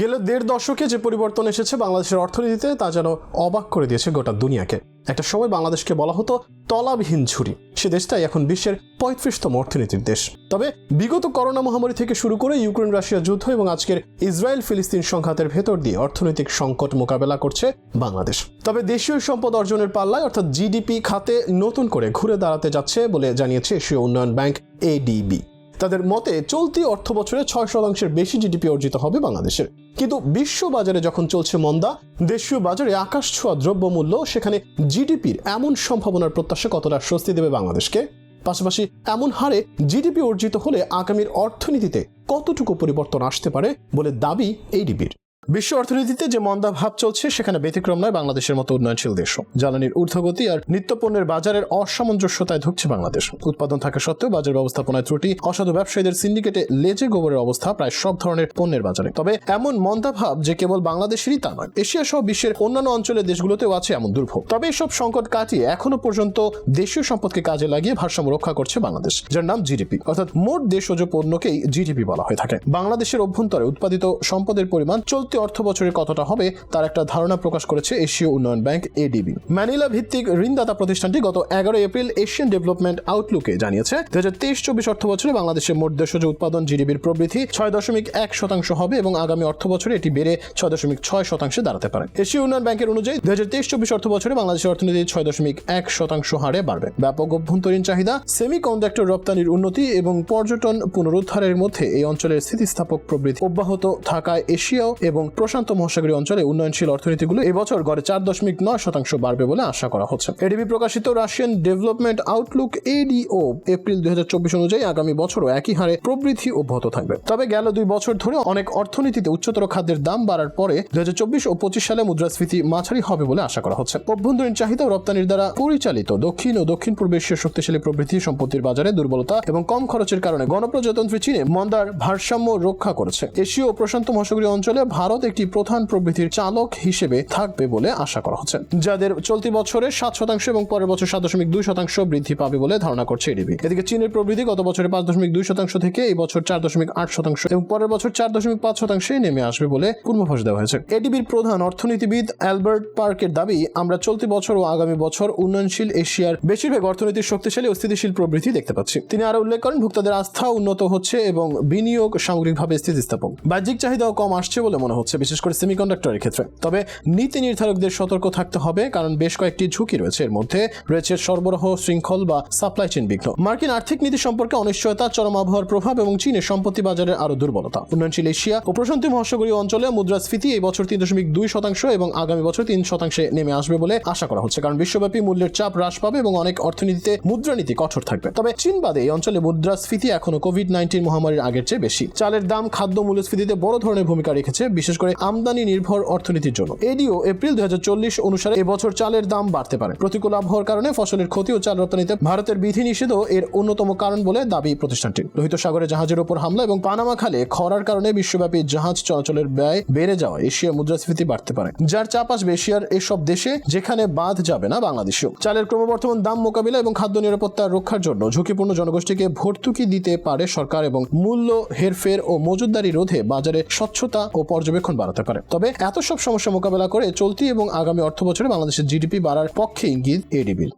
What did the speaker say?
গেল দেড় দশকে যে পরিবর্তন এসেছে বাংলাদেশের অর্থনীতিতে, তা যেন অবাক করে দিয়েছে গোটা দুনিয়াকে। একটা সময় বাংলাদেশকে বলা হতো তলাবিহীন ঝুড়ি। সে দেশটাই এখন বিশ্বের পঁয়ত্রিশতম অর্থনীতির দেশ। তবে বিগত করোনা মহামারী থেকে শুরু করে ইউক্রেন রাশিয়া যুদ্ধ এবং আজকের ইসরায়েল ফিলিস্তিন সংঘাতের ভেতর দিয়ে অর্থনৈতিক সংকট মোকাবেলা করছে বাংলাদেশ। তবে দেশীয় সম্পদ অর্জনের পাল্লায়, অর্থাৎ জিডিপি খাতে নতুন করে ঘুরে দাঁড়াতে যাচ্ছে বলে জানিয়েছে এশীয় উন্নয়ন ব্যাংক এডিবি। তাদের মতে চলতি অর্থ বছরে ছয় শতাংশের বেশি জিডিপি অর্জিত হবে বাংলাদেশের। কিন্তু বিশ্ব বাজারে যখন চলছে মন্দা, দেশীয় বাজারে আকাশ ছোঁয়া দ্রব্যমূল্য, সেখানে জিডিপির এমন সম্ভাবনার প্রত্যাশা কতটা স্বস্তি দেবে বাংলাদেশকে? পাশাপাশি এমন হারে জিডিপি অর্জিত হলে আগামীর অর্থনীতিতে কতটুকু পরিবর্তন আসতে পারে বলে দাবি এইডিবির বিশ্ব অর্থনীতিতে যে মন্দা ভাব চলছে, সেখানে ব্যতিক্রম নয় বাংলাদেশের মতো উন্নয়নশীল দেশও। জ্বালানির ঊর্ধ্বগতি আর নিত্যপণ্যের বাজারের অসামঞ্জস্যতায় ধুকছে বাংলাদেশ। উৎপাদন থাকা সত্ত্বেও বাজার ব্যবস্থাপনায় ত্রুটি, অসাধু ব্যবসায়ীদের সিন্ডিকেটে লেজে গোবরের অবস্থা, প্রায় সব ধরনের পণ্যের বাজারে। তবে এমন মন্দা ভাব যে কেবল বাংলাদেশেরই তা নয় এশিয়া সহ বিশ্বের অন্যান্য অঞ্চলের দেশগুলোতেও আছে এমন দুর্ভোগ। তবে এসব সংকট কাটিয়ে এখনও পর্যন্ত দেশীয় সম্পদকে কাজে লাগিয়ে ভারসাম্য রক্ষা করছে বাংলাদেশ, যার নাম জিডিপি। অর্থাৎ মোট দেশজ পণ্যকেই জিডিপি বলা হয়ে থাকে। বাংলাদেশের অভ্যন্তরে উৎপাদিত সম্পদের পরিমাণ চলতি অর্থ বছরে কতটা হবে তার একটা ধারণা প্রকাশ করেছে এশীয় উন্নয়ন ব্যাংক এডিবি ম্যানিলা ভিত্তিক ঋণদাতা প্রতিষ্ঠানটি গত এগারো এপ্রিল এশিয়ান ডেভেলপমেন্ট আউটলুকে জানিয়েছে দু হাজার তেইশ চব্বিশ অর্থ বছরে বাংলাদেশের মোট দেশজ উৎপাদন জিডিপির প্রবৃদ্ধি ছয় দশমিক এক শতাংশ হবে এবং আগামী অর্থ বছরে এটি বেড়ে ছয় দশমিক ছয় শতাংশে দাঁড়াতে পারে। এশীয় উন্নয়ন ব্যাংকের অনুযায়ী দু হাজার তেইশ চব্বিশ অর্থ বছরে বাংলাদেশের অর্থনীতি ছয় দশমিক এক শতাংশ হারে বাড়বে। ব্যাপক অভ্যন্তরীণ চাহিদা সেমি কন্ডাক্টর রপ্তানির উন্নতি এবং পর্যটন পুনরুদ্ধারের মধ্যে এই অঞ্চলের স্থিতিস্থাপক প্রবৃদ্ধি অব্যাহত থাকায় এশিয়াও এবং প্রশান্ত মহাসাগরীয় অঞ্চলে উন্নয়নশীল অর্থনীতিগুলো এবছর গড়ে চার দশমিক নয় শতাংশ বাড়বে বলে আশা করা হচ্ছে। এডিবি প্রকাশিত Russian development outlook ADO April দুই অনুযায়ী আগামী বছরও একই হারে প্রবৃদ্ধি অব্যাহত থাকবে। তবে গেল দুই বছর ধরে অনেক অর্থনীতিতে উচ্চতর খাদ্যের দাম বাড়ার পরে দুই ও পঁচিশ সালে মুদ্রাস্ফীতি মাঝারি হবে বলে আশা করা হচ্ছে। অভ্যন্তরীণ চাহিদা ও রপ্তানির দ্বারা পরিচালিত। দক্ষিণ ও দক্ষিণ পূর্ব এশিয়ার শক্তিশালী প্রবৃদ্ধি, সম্পত্তির বাজারে দুর্বলতা এবং কম খরচের কারণে গণপ্রজাতন্ত্রী চীনে মন্দার ভারসাম্য রক্ষা করেছে। এশীয় ও প্রশান্ত মহাসাগরীয় অঞ্চলে ভারত একটি প্রধান প্রবৃদ্ধির চালক হিসেবে থাকবে বলে আশা করা হচ্ছে। যাদের চলতি বছরে সাত শতাংশ এবং পরের বছর সাত দশমিক দুই শতাংশ বৃদ্ধি পাবে বলে ধারণা করছে এডিবি। এদিকে চীনের প্রবৃদ্ধি গত বছরে পাঁচ দশমিক দুই শতাংশ থেকে এই বছর চার দশমিক আট শতাংশ এবং পরের বছর চার দশমিক পাঁচ শতাংশে নেমে আসবে বলে পূর্বাভাস দেওয়া হয়েছে। এডিবির প্রধান অর্থনীতিবিদ অ্যালবার্ট পার্কের দাবি, আমরা চলতি বছর ও আগামী বছর উন্নয়নশীল এশিয়ার বেশিরভাগ অর্থনীতির শক্তিশালী ও স্থিতিশীল প্রবৃদ্ধি দেখতে পাচ্ছি। তিনি আরও উল্লেখ করেন, ভোক্তাদের আস্থা উন্নত হচ্ছে এবং বিনিয়োগ সামগ্রিকভাবে স্থিতিস্থাপক। বাহ্যিক চাহিদাও কম আসছে বলে মনে হচ্ছে, বিশেষ করে সেমিকন্ডাক্টরের ক্ষেত্রে। তবে নীতি নির্ধারকদের সতর্ক থাকতে হবে, কারণ বেশ কয়েকটি ঝুঁকি রয়েছে। এর মধ্যে রয়েছে সরবরাহ, শৃঙ্খল বা সাপ্লাই চেইন বিঘ্ন। মার্কিন আর্থিক নীতি সম্পর্কে অনিশ্চয়তা, চরম আবহাওয়ার প্রভাব এবং চীনের সম্পত্তি বাজারের আরও দুর্বলতা। উন্নয়নশীল এশিয়া ও প্রশান্ত মহাসাগরীয় অঞ্চলে মুদ্রাস্ফীতি এই বছর তিন দশমিক দুই শতাংশ এবং আগামী বছর তিন শতাংশে নেমে আসবে বলে আশা করা হচ্ছে, কারণ বিশ্বব্যাপী মূল্যের চাপ হ্রাস পাবে এবং অনেক অর্থনীতিতে মুদ্রানীতি কঠোর থাকবে। তবে চীন বাদে এই অঞ্চলে মুদ্রাস্ফীতি এখনও কোভিড নাইন্টিন মহামারীর আগের চেয়ে বেশি। চালের দাম, খাদ্য মূল্যস্ফীতিতে বড় ধরনের ভূমিকা রেখেছে বিশেষ করে আমদানি নির্ভর অর্থনীতির জন্য। এডিও এপ্রিল দুই হাজার চল্লিশ অনুসারে এবছর চালের দাম বাড়তে পারে। প্রতিকূল আবহাওয়ার কারণে ফসলের ক্ষতি ও চাল রপ্তানিতে ভারতের বিধি নিষেধও এর অন্যতম কারণ বলে দাবি প্রতিষ্ঠানটি লোহিত সাগরে জাহাজের উপর হামলা এবং পানামা খালে খরার কারণে বিশ্বব্যাপী জাহাজ চলাচলের ব্যয় বেড়ে যাওয়া এশিয়া মুদ্রাস্ফীতি বাড়তে পারে। যার চাপ আসবে এশিয়ার এসব দেশে যেখানে বাঁধ যাবে না বাংলাদেশেও। চালের ক্রমবর্ধমান দাম মোকাবিলা এবং খাদ্য নিরাপত্তা রক্ষার জন্য ঝুঁকিপূর্ণ জনগোষ্ঠীকে ভর্তুকি দিতে পারে সরকার এবং মূল্য হেরফের ও মজুদদারি রোধে বাজারে স্বচ্ছতা ও পর্যবেক্ষণ বাড়াতে পারে। তবে এত সব সমস্যা মোকাবেলা করে চলতি এবং আগামী অর্থ বছরে বাংলাদেশের জিডিপি বাড়ার পক্ষে ইঙ্গিত এডিবির